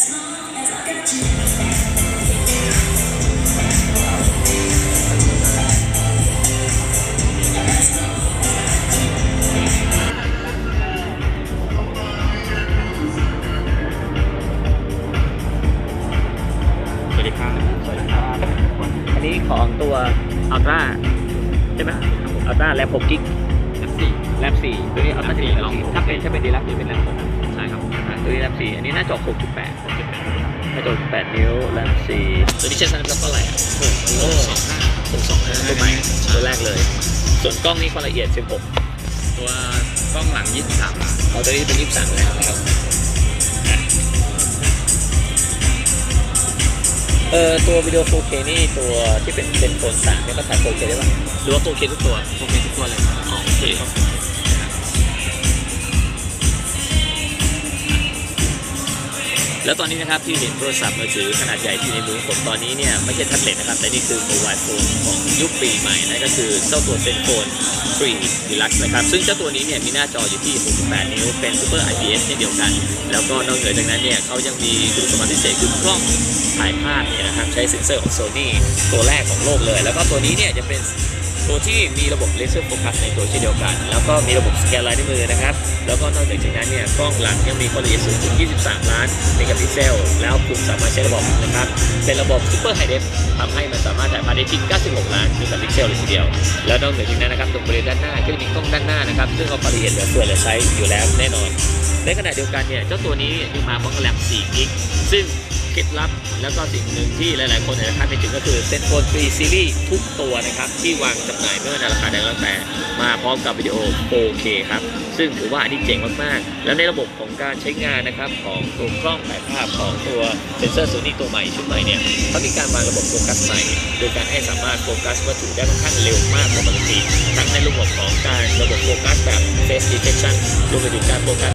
สวัสดีครับ สวัสดีครับ อันนี้ของตัว Ultra ใช่ไหม Ultra แรม6กิกแอปสี่แรม4ตัวนี้ Ultra 4 4ลองถ้าเป็นถ้าเป็นดีลักซ์จะเป็นแรม6ใช่ครับอ่า ตัวนี้แรม4อันนี้หน้าจอ6.8หน้าจอ8นิ้วแรม4ตัวนี้ใช้สัญลักษณ์เท่าไหร่อะหกสองห้า625ตัวใหม่ตัวแรกเลย ส่วนกล้องนี้ความละเอียด 16 ตัวกล้องหลังยี่สิบสามล้านเอาตัวนี้เป็น 23แล้วนะครับอะเออตัววิดีโอ 4K นี่ตัวที่เป็นเป็นโฟน3เนี่ยก็ถ่าย 4K ได้ป่ะหรือว่า 4K ทุกตัวโอเคทุกตัวเลยอ๋อโอเค แล้วตอนนี้นะครับที่เห็นโทรศัพท์มือถือขนาดใหญ่ที่ในมือผมตอนนี้เนี่ยไม่ใช่แท็บเล็ตนะครับแต่นี่คือโมบายโฟนของยุคปีใหม่นั่นก็คือเจ้าตัวเซนโฟน3 Deluxe นะครับซึ่งเจ้าตัวนี้เนี่ยมีหน้าจออยู่ที่ 68 นิ้ว เป็น Super IPS เช่นเดียวกัน แล้วก็นอกเหนือจากนั้นเนี่ยเขายังมีคุณสมบัติพิเศษคือกล้องถ่ายภาพเนี่ยนะครับใช้เซ็นเซอร์ของ Sony ตัวแรกของโลกเลย แล้วก็ตัวนี้เนี่ยจะเป็น ตัวที่มีระบบเลเซอร์โฟกัสในตัวเช่นเดียวกัน แล้วก็มีระบบสแกนลายนิ้วมือนะครับ แล้วก็นอกจากนั้นเนี่ยกล้องหลังยังมีความละเอียดสูงถึง 23 ล้านเมกะพิกเซล แล้วคุณสามารถใช้ระบบนะครับ เป็นระบบ Super High Def ทำให้มันสามารถถ่ายภาพได้ที่96 ล้านเมกะพิกเซลเลยทีเดียว แล้วนอกจากนั้นนะครับตรงบริเวณด้านหน้าก็จะมีกล้องด้านหน้านะครับ ซึ่งเอาความละเอียดเหลือเฟือเหลือใช้อยู่แล้วแน่นอน ในขณะเดียวกันเนี่ยเจ้าตัวนี้ยังมาพร้อมกับแรม4กิกซึ่งเคล็ดลับ แล้วก็สิ่งหนึ่งที่หลายๆ คนอาจจะคาดไม่ถึงก็คือเซ็นโฟน3ซีรีส์ทุกตัวนะครับ ที่วางจำหน่ายไม่ว่าในราคาใดก็แล้วแต่มาพร้อมกับวิดีโอ 4K ครับ ซึ่งถือว่าอันนี้เจ๋งมาก ๆ แล้วในระบบของการใช้งานนะครับ ของตัวกล้องถ่ายภาพของตัวเซนเซอร์โซนี่ตัวใหม่ชุดใหม่เนี่ยเขามีการวางระบบโฟกัสใหม่โดยการให้สามารถโฟกัสวัตถุได้ค่อนข้างเร็วมากกว่าปกติทั้งในระบบของการระบบโฟกัสแบบ face detection รวมไปถึงการโฟกัส